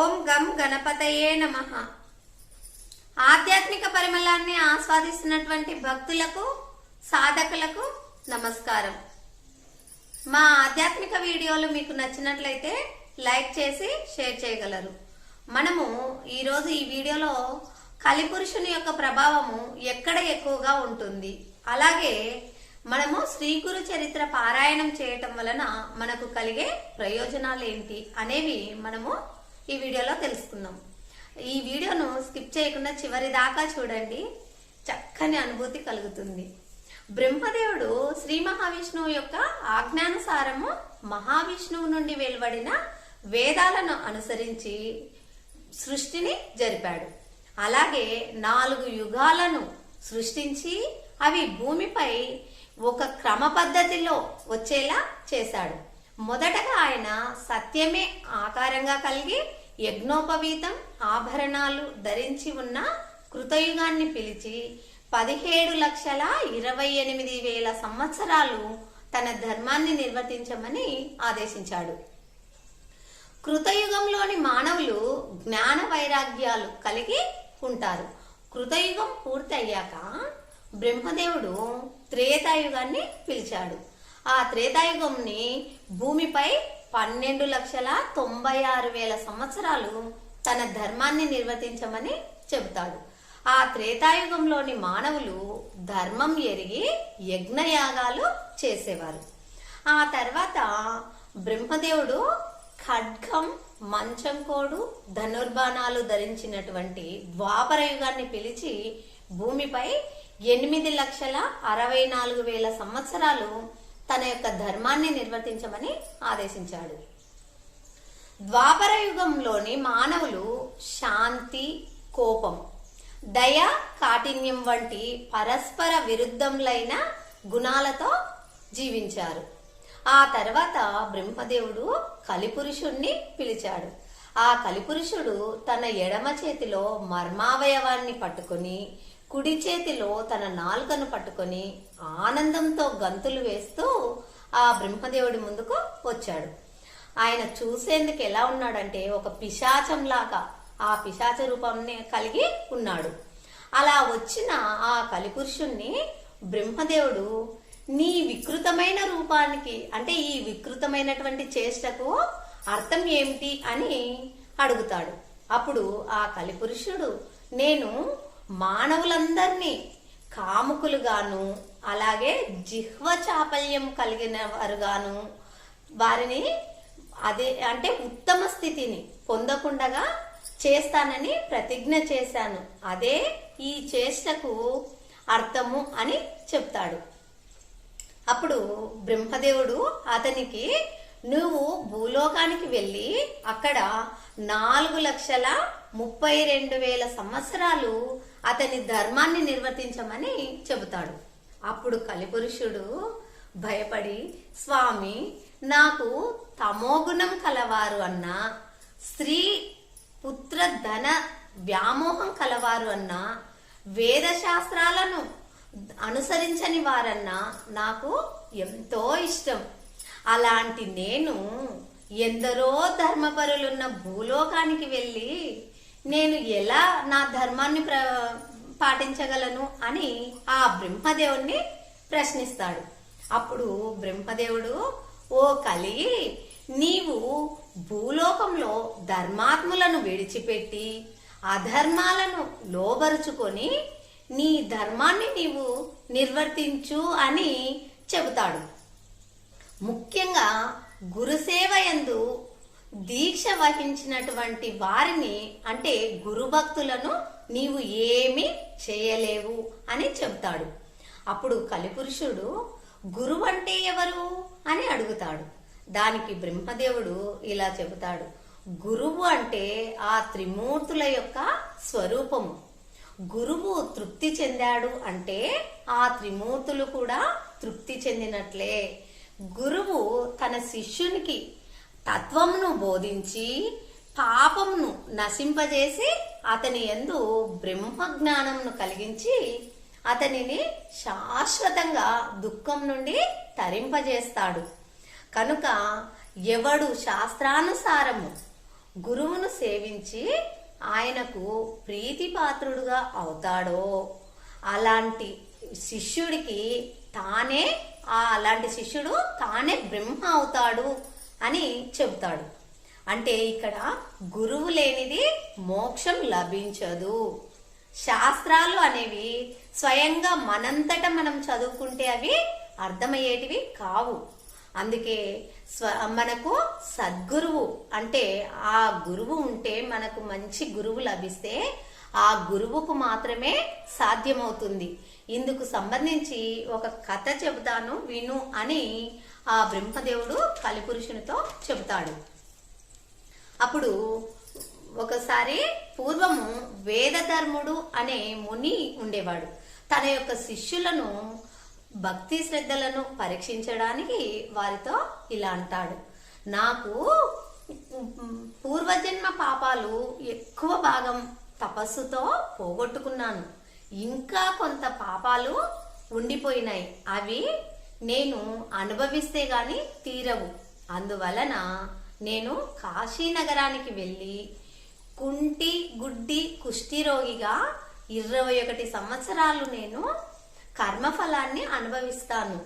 ఓం గం గణపతయే నమ. ఆధ్యాత్మిక పరిమళాన్ని ఆస్వాదిస్తున్నటువంటి భక్తులకు సాధకులకు నమస్కారం. మా ఆధ్యాత్మిక వీడియోలు మీకు నచ్చినట్లయితే లైక్ చేసి షేర్ చేయగలరు. మనము ఈరోజు ఈ వీడియోలో కలిపురుషుని యొక్క ప్రభావము ఎక్కడ ఎక్కువగా ఉంటుంది? అలాగే మనము శ్రీ గురు చరిత్ర పారాయణం చేయటం వలన మనకు కలిగే ప్రయోజనాలు ఏంటి? అనేవి మనము ఈ వీడియోలో తెలుసుకుందాం. ఈ వీడియోను స్కిప్ చేయకుండా చివరి దాకా చూడండి. చక్కని అనుభూతి కలుగుతుంది. బ్రహ్మదేవుడు శ్రీ మహావిష్ణువు యొక్క ఆజ్ఞానుసారము మహావిష్ణువు నుండి వెలువడిన వేదాలను అనుసరించి సృష్టిని జరిపాడు. అలాగే నాలుగు యుగాలను సృష్టించి అవి భూమిపై ఒక క్రమ పద్ధతిలో వచ్చేలా చేశాడు. మొదటగా ఆయన సత్యమే ఆకారంగా కలిగి యజ్ఞోపవీతం ఆభరణాలు ధరించి ఉన్న కృతయుగాన్ని పిలిచి పదిహేడు లక్షల ఇరవై ఎనిమిది వేల సంవత్సరాలు తన ధర్మాన్ని నిర్వర్తించమని ఆదేశించాడు. కృతయుగంలోని మానవులు జ్ఞాన వైరాగ్యాలు కలిగి ఉంటారు. కృతయుగం పూర్తయ్యాక బ్రహ్మదేవుడు త్రేతాయుగాన్ని పిలిచాడు. ఆ త్రేతాయుగంని భూమిపై పన్నెండు లక్షల తొంభై ఆరు వేల సంవత్సరాలు తన ధర్మాన్ని నిర్వర్తించమని చెబుతాడు. ఆ త్రేతాయుగంలోని మానవులు ధర్మం ఎరిగి యజ్ఞయాగాలు చేసేవారు. ఆ తర్వాత బ్రహ్మదేవుడు ఖడ్గం మంచం కోడు ధనుర్బాణాలు ధరించినటువంటి ద్వాపర యుగాన్ని పిలిచి భూమిపై ఎనిమిది లక్షల అరవై నాలుగు వేల సంవత్సరాలు తన యొక్క ధర్మాన్ని నిర్వర్తించమని ఆదేశించాడు. ద్వాపర యుగంలోని మానవులు శాంతి కోపం దయ కాఠిన్యం వంటి పరస్పర విరుద్ధములైన గుణాలతో జీవించారు. ఆ తర్వాత బ్రహ్మదేవుడు కలిపురుషుణ్ణి పిలిచాడు. ఆ కలిపురుషుడు తన ఎడమ చేతిలో మర్మావయవాన్ని పట్టుకొని కుడి చేతిలో తన నాలుకను పట్టుకొని ఆనందంతో గంతులు వేస్తూ ఆ బ్రహ్మదేవుడి ముందుకు వచ్చాడు. ఆయన చూసేందుకు ఎలా ఉన్నాడంటే ఒక పిశాచంలాగా ఆ పిశాచ రూపాన్ని కలిగి ఉన్నాడు. అలా వచ్చిన ఆ కలిపురుషుణ్ణి బ్రహ్మదేవుడు నీ వికృతమైన రూపానికి అంటే ఈ వికృతమైనటువంటి చేష్టకు అర్థం ఏమిటి అని అడుగుతాడు. అప్పుడు ఆ కలిపురుషుడు నేను మానవులందరినీ కాముకులుగాను అలాగే జిహ్వ చాపల్యం కలిగిన వారుగాను వారిని అదే అంటే ఉత్తమ స్థితిని పొందకుండగా చేస్తానని ప్రతిజ్ఞ చేశాను. అదే ఈ చేష్టకు అర్థము అని చెప్తాడు. అప్పుడు బ్రహ్మదేవుడు అతనికి నువ్వు భూలోకానికి వెళ్ళి అక్కడ నాలుగు లక్షల ముప్పై రెండు వేల సంవత్సరాలు అతని ధర్మాన్ని నిర్వర్తించమని చెబుతాడు. అప్పుడు కలిపురుషుడు భయపడి స్వామి నాకు తమోగుణం కలవారు అన్న స్త్రీ పుత్ర ధన వ్యామోహం కలవారు అన్న వేద శాస్త్రాలను అనుసరించని వారన్నా నాకు ఎంతో ఇష్టం. అలాంటి నేను ఎందరో ధర్మపరులున్న భూలోకానికి వెళ్ళి నేను ఎలా నా ధర్మాన్ని ప్ర పాటించగలను అని ఆ బ్రహ్మదేవుణ్ణి ప్రశ్నిస్తాడు. అప్పుడు బ్రహ్మదేవుడు ఓ కలి నీవు భూలోకంలో ధర్మాత్ములను విడిచిపెట్టి అధర్మాలను లోబరుచుకొని నీ ధర్మాన్ని నీవు నిర్వర్తించు అని చెబుతాడు. ముఖ్యంగా గురుసేవ ఎందు దీక్ష వహించినటువంటి వారిని అంటే గురుభక్తులను నీవు ఏమీ చేయలేవు అని చెబుతాడు. అప్పుడు కలిపురుషుడు గురువు అంటే ఎవరు? అని అడుగుతాడు. దానికి బ్రహ్మదేవుడు ఇలా చెబుతాడు గురువు అంటే ఆ త్రిమూర్తుల యొక్క స్వరూపము. గురువు తృప్తి చెందాడు అంటే ఆ త్రిమూర్తులు కూడా తృప్తి చెందినట్లే. గురువు తన శిష్యునికి తత్వమును బోధించి పాపమును నశింపజేసి అతని ఎందు బ్రహ్మ జ్ఞానంను కలిగించి అతనిని శాశ్వతంగా దుఃఖం నుండి తరింపజేస్తాడు. కనుక ఎవడు శాస్త్రానుసారము గురువును సేవించి ఆయనకు ప్రీతిపాత్రుడుగా అవుతాడో అలాంటి శిష్యుడికి తానే ఆ అలాంటి శిష్యుడు తానే బ్రహ్మ అవుతాడు. అని చెబుతాడు. అంటే ఇక్కడ గురువు లేనిది మోక్షం లభించదు. శాస్త్రాలు అనేవి స్వయంగా మనంతట మనం చదువుకుంటే అవి అర్థమయ్యేటివి కావు. అందుకే స్వ మనకు సద్గురువు అంటే ఆ గురువు ఉంటే మనకు మంచి గురువు లభిస్తే ఆ గురువుకు మాత్రమే సాధ్యమవుతుంది. ఇందుకు సంబంధించి ఒక కథ చెబుతాను విను అని ఆ బ్రహ్మదేవుడు కలిపురుషునితో చెబుతాడు. అప్పుడు ఒకసారి పూర్వము వేదధర్ముడు అనే ముని ఉండేవాడు. తన యొక్క శిష్యులను భక్తి శ్రద్ధలను పరీక్షించడానికి వారితో ఇలా అంటాడు. నాకు పూర్వజన్మ పాపాలు ఎక్కువ భాగం తపస్సుతో పోగొట్టుకున్నాను. ఇంకా కొంత పాపాలు ఉండిపోయినాయి. అవి నేను అనుభవిస్తే గాని తీరవు. అందువలన నేను కాశీనగరానికి వెళ్ళి కుంటి గుడ్డి కుష్ఠిరోగిగా ఇరవై ఒకటి సంవత్సరాలు నేను కర్మఫలాన్ని అనుభవిస్తాను.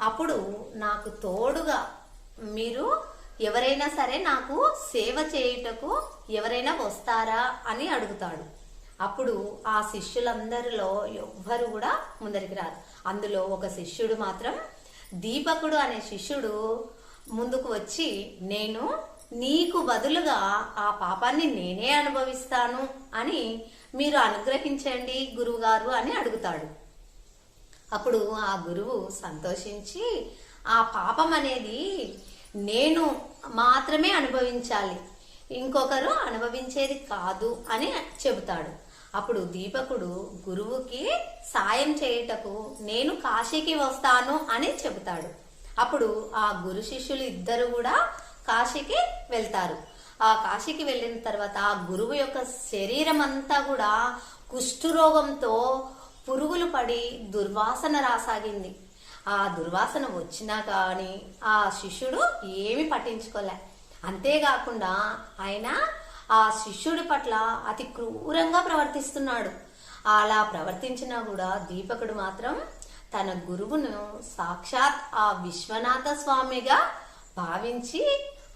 అప్పుడు నాకు తోడుగా మీరు ఎవరైనా సరే నాకు సేవ చేయుటకు ఎవరైనా వస్తారా అని అడుగుతాడు. అప్పుడు ఆ శిష్యులందరిలో ఎవ్వరు కూడా ముందరికి రారు. అందులో ఒక శిష్యుడు మాత్రం దీపకుడు అనే శిష్యుడు ముందుకు వచ్చి నేను నీకు బదులుగా ఆ పాపాన్ని నేనే అనుభవిస్తాను అని మీరు అనుగ్రహించండి గురువుగారు అని అడుగుతాడు. అప్పుడు ఆ గురువు సంతోషించి ఆ పాపం అనేది నేను మాత్రమే అనుభవించాలి. ఇంకొకరు అనుభవించేది కాదు అని చెబుతాడు. అప్పుడు దీపకుడు గురువుకి సాయం చేయుటకు నేను కాశీకి వస్తాను అని చెబుతాడు. అప్పుడు ఆ గురు శిష్యులు ఇద్దరు కూడా కాశీకి వెళ్తారు. ఆ కాశీకి వెళ్ళిన తర్వాత ఆ గురువు యొక్క శరీరం అంతా కూడా కుష్ఠురోగంతో పురుగులు పడి దుర్వాసన రాసాగింది. ఆ దుర్వాసన వచ్చినా కానీ ఆ శిష్యుడు ఏమి పట్టించుకోలే. అంతేకాకుండా ఆయన ఆ శిష్యుడి పట్ల అతి క్రూరంగా ప్రవర్తిస్తున్నాడు. అలా ప్రవర్తించినా కూడా దీపకుడు మాత్రం తన గురువును సాక్షాత్ ఆ విశ్వనాథ స్వామిగా భావించి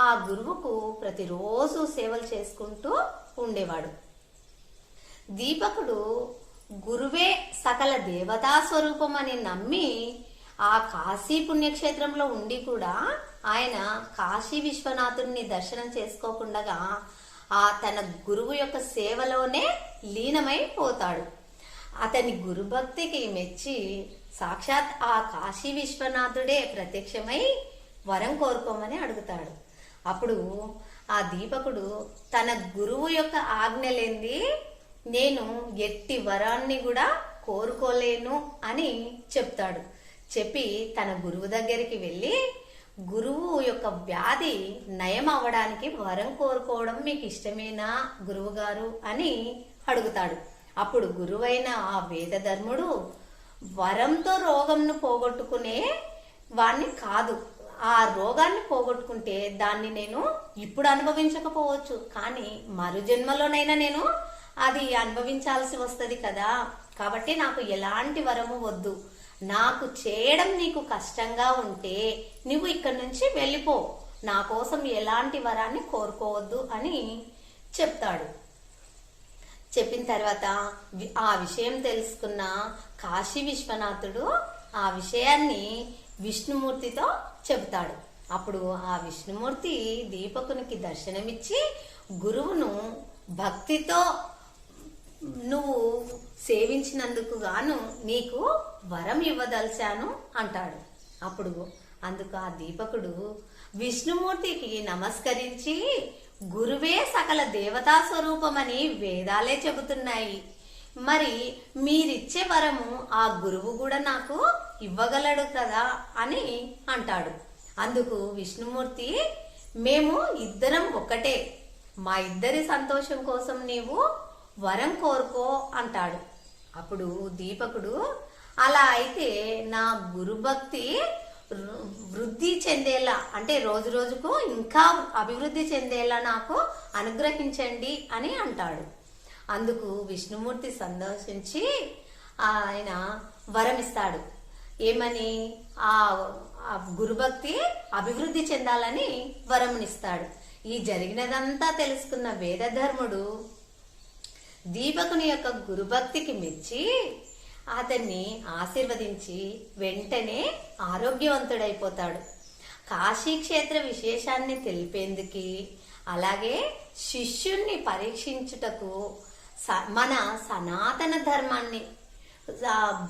ఆ గురువుకు ప్రతిరోజు సేవలు చేసుకుంటూ ఉండేవాడు. దీపకుడు గురువే సకల దేవతా స్వరూపం అని నమ్మి ఆ కాశీ పుణ్యక్షేత్రంలో ఉండి కూడా ఆయన కాశీ విశ్వనాథుడిని దర్శనం చేసుకోకుండా ఆ తన గురువు యొక్క సేవలోనే లీనమై పోతాడు అతని గురుభక్తికి మెచ్చి సాక్షాత్ ఆ కాశీ విశ్వనాథుడే ప్రత్యక్షమై వరం కోరుకోమని అడుగుతాడు. అప్పుడు ఆ దీపకుడు తన గురువు యొక్క ఆజ్ఞలేంది? నేను ఎట్టి వరాన్ని కూడా కోరుకోలేను అని చెప్తాడు. చెప్పి తన గురువు దగ్గరికి వెళ్ళి గురువు యొక్క వ్యాధి నయం అవ్వడానికి వరం కోరుకోవడం మీకు ఇష్టమేనా గురువు గారు అని అడుగుతాడు. అప్పుడు గురువైన ఆ వేదధర్ముడు వరంతో రోగంను పోగొట్టుకునే వాణ్ణి కాదు. ఆ రోగాన్ని పోగొట్టుకుంటే దాన్ని నేను ఇప్పుడు అనుభవించకపోవచ్చు. కానీ మరు జన్మలోనైనా నేను అది అనుభవించాల్సి వస్తుంది కదా. కాబట్టి నాకు ఎలాంటి వరము వద్దు. నాకు చేయడం నీకు కష్టంగా ఉంటే నువ్వు ఇక్కడి నుంచి వెళ్ళిపో. నా కోసం ఎలాంటి వరాన్ని కోరుకోవద్దు అని చెప్తాడు. చెప్పిన తర్వాత ఆ విషయం తెలుసుకున్న కాశీ విశ్వనాథుడు ఆ విషయాన్ని విష్ణుమూర్తితో చెబుతాడు. అప్పుడు ఆ విష్ణుమూర్తి దీపకునికి దర్శనమిచ్చి గురువును భక్తితో నువ్వు సేవించినందుకు గాను నీకు వరం ఇవ్వదలిచాను అంటాడు. అప్పుడు అందుకు ఆ దీపకుడు విష్ణుమూర్తికి నమస్కరించి గురువే సకల దేవతా స్వరూపమని వేదాలే చెబుతున్నాయి. మరి మీరిచ్చే వరము ఆ గురువు కూడా నాకు ఇవ్వగలడు కదా అని అంటాడు. అందుకు విష్ణుమూర్తి మేము ఇద్దరం ఒకటే మా ఇద్దరి సంతోషం కోసం నీవు వరం కోరుకో అంటాడు. అప్పుడు దీపకుడు అలా అయితే నా గురుభక్తి వృద్ధి చెందేలా అంటే రోజు రోజుకు ఇంకా అభివృద్ధి చెందేలా నాకు అనుగ్రహించండి అని అంటాడు. అందుకు విష్ణుమూర్తి సంతోషించి ఆయన వరమిస్తాడు. ఏమని? ఆ ఆ గురుభక్తి అభివృద్ధి చెందాలని వరమునిస్తాడు. ఈ జరిగినదంతా తెలుసుకున్న వేదధర్ముడు దీపకుని యొక్క గురుభక్తికి మెచ్చి అతన్ని ఆశీర్వదించి వెంటనే ఆరోగ్యవంతుడైపోతాడు. కాశీ క్షేత్ర విశేషాన్ని తెలిపేందుకు అలాగే శిష్యుణ్ణి పరీక్షించుటకు స- మన సనాతన ధర్మాన్ని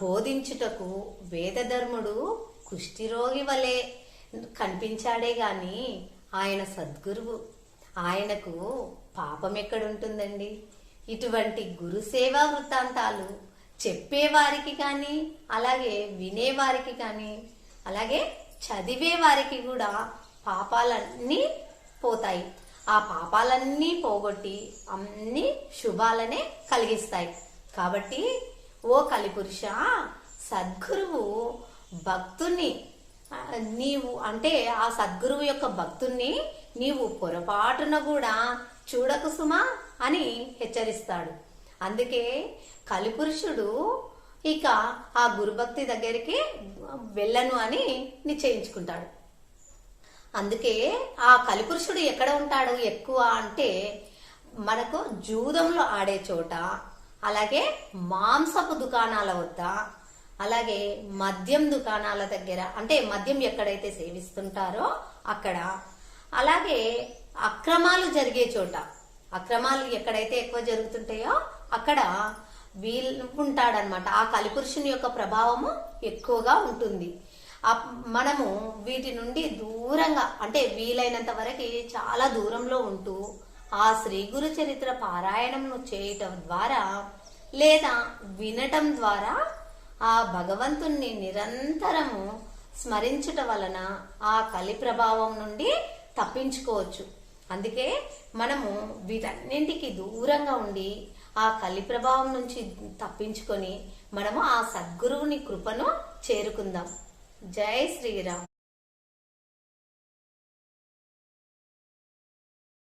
బోధించుటకు వేదధర్ముడు కుష్ఠిరోగి వలె కనిపించాడే గాని ఆయన సద్గురువు. ఆయనకు పాపం ఎక్కడుంటుందండి? ఇటువంటి గురు సేవా వృత్తాంతాలు చెప్పేవారికి కానీ అలాగే వినేవారికి కానీ అలాగే చదివే వారికి కూడా పాపాలన్నీ పోతాయి. ఆ పాపాలన్నీ పోగొట్టి అన్ని శుభాలనే కలిగిస్తాయి. కాబట్టి ఓ కలిపురుష సద్గురువు భక్తుని నీవు అంటే ఆ సద్గురువు యొక్క భక్తుణ్ణి నీవు పొరపాటున కూడా చూడకు సుమా. అని హెచ్చరిస్తాడు. అందుకే కలిపురుషుడు ఇక ఆ గురుభక్తి దగ్గరికి వెళ్ళను అని నిశ్చయించుకుంటాడు. అందుకే ఆ కలిపురుషుడు ఎక్కడ ఉంటాడు? ఎక్కువ అంటే మనకు జూదంలో ఆడే చోట అలాగే మాంసపు దుకాణాల వద్ద అలాగే మద్యం దుకాణాల దగ్గర అంటే మద్యం ఎక్కడైతే సేవిస్తుంటారో అక్కడ అలాగే అక్రమాలు జరిగే చోట. అక్రమాలు ఎక్కడైతే ఎక్కువ జరుగుతుంటాయో అక్కడ వీల్ ఉంటాడనమాట ఆ కలిపురుషుని యొక్క ప్రభావము ఎక్కువగా ఉంటుంది. మనము వీటి నుండి దూరంగా అంటే వీలైనంత వరకు చాలా దూరంలో ఉంటూ ఆ శ్రీ గురు చరిత్ర పారాయణంను చేయటం ద్వారా లేదా వినటం ద్వారా ఆ భగవంతుణ్ణి నిరంతరము స్మరించుట వలన ఆ కలి ప్రభావం నుండి తప్పించుకోవచ్చు. అందుకే మనము వీటన్నింటికి దూరంగా ఉండి ఆ కలి ప్రభావం నుంచి తప్పించుకొని మనము ఆ సద్గురువుని కృపను చేరుకుందాం. జై శ్రీరామ్.